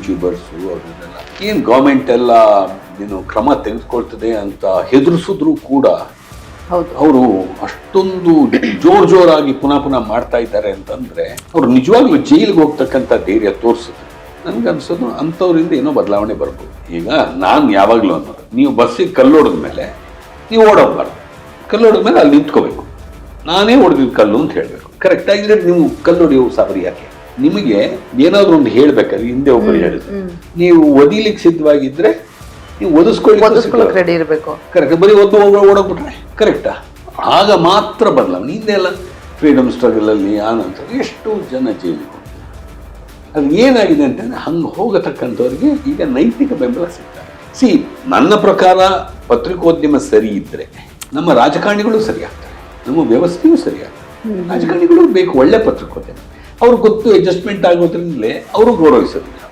YouTubers ಅದನ್ನೆಲ್ಲ ಏನು government ಎಲ್ಲ ಏನು ಕ್ರಮ ತೆಗೆದುಕೊಳ್ತದೆ ಅಂತ ಹೆದರಿಸಿದ್ರು ಕೂಡ ಹೌದು. ಅವರು ಅಷ್ಟೊಂದು ಜೋರ್ ಜೋರಾಗಿ ಪುನಃ ಪುನಃ ಮಾಡ್ತಾ ಇದ್ದಾರೆ ಅಂತಂದ್ರೆ ಅವ್ರು ನಿಜವಾಗ್ಲೂ ಜೈಲಿಗೆ ಹೋಗ್ತಕ್ಕಂಥ ಧೈರ್ಯ ತೋರಿಸುತ್ತೆ. ನನ್ಗನ್ಸೋದು ಅಂಥವ್ರಿಂದ ಏನೋ ಬದಲಾವಣೆ ಬರ್ಬೋದು. ಈಗ ನಾನು ಯಾವಾಗಲೂ ಅನ್ನೋದು ನೀವು ಬಸ್ಸಿಗೆ ಕಲ್ಲೋಡಿದ ಮೇಲೆ ನೀವು ಓಡೋಗ್ಬಾರ್ದು. ಕಲ್ಲೋಡಿದ ಮೇಲೆ ಅಲ್ಲಿ ನಿಂತ್ಕೋಬೇಕು. ನಾನೇ ಹೊಡೆದಿದ್ದು ಕಲ್ಲು ಅಂತ ಹೇಳಬೇಕು. ಕರೆಕ್ಟ್ ಆಗಿದ್ರೆ ನೀವು ಕಲ್ಲು ಹೊಡೆಯೋ ಸಾಬರಿ ಯಾಕೆ? ನಿಮಗೆ ಏನಾದರೂ ಒಂದು ಹೇಳ್ಬೇಕಾದ್ರೆ ಹಿಂದೆ ಒಬ್ಬರು ಹೇಳಿದ್ರು. ನೀವು ಒದಿಲಿಕ್ಕೆ ಸಿದ್ಧವಾಗಿದ್ರೆ ನೀವು ಒದಿಸ್ಕೊಳ್ಳಿ ರೆಡಿ ಇರಬೇಕು. ಕರೆಕ್ಟ್ ಬರೀ ಒದ್ದು ಓಡೋಗ್ಬಿಟ್ರೆ ಕರೆಕ್ಟಾ ಆಗ ಮಾತ್ರ ಬರಲ್ಲ. ಹಿಂದೆ ಎಲ್ಲ ಫ್ರೀಡಮ್ ಸ್ಟ್ರಗಲಲ್ಲಿ ಆನಂತರ ನಂತರ ಎಷ್ಟು ಜನ ಜೈಲಿಗೆ ಅದು ಏನಾಗಿದೆ ಅಂತಂದ್ರೆ ಹಂಗೆ ಹೋಗತಕ್ಕಂಥವ್ರಿಗೆ ಈಗ ನೈತಿಕ ಬೆಂಬಲ ಸಿಗ್ತಾರೆ ಸಿ ನನ್ನ ಪ್ರಕಾರ ಪತ್ರಿಕೋದ್ಯಮ ಸರಿ ಇದ್ದರೆ ನಮ್ಮ ರಾಜಕಾರಣಿಗಳು ಸರಿಯಾಗ್ತಾರೆ ನಮ್ಮ ವ್ಯವಸ್ಥೆಯೂ ಸರಿ ಆಗ್ತದೆ. ರಾಜಕಾರಣಿಗಳು ಬೇಕು ಒಳ್ಳೆ ಪತ್ರಿಕೋದ್ಯಮ. ಅವ್ರಿಗೆ ಗೊತ್ತು ಅಡ್ಜಸ್ಟ್ಮೆಂಟ್ ಆಗೋದ್ರಿಂದಲೇ ಅವರು ಗೌರವಿಸೋದಿಲ್ಲ.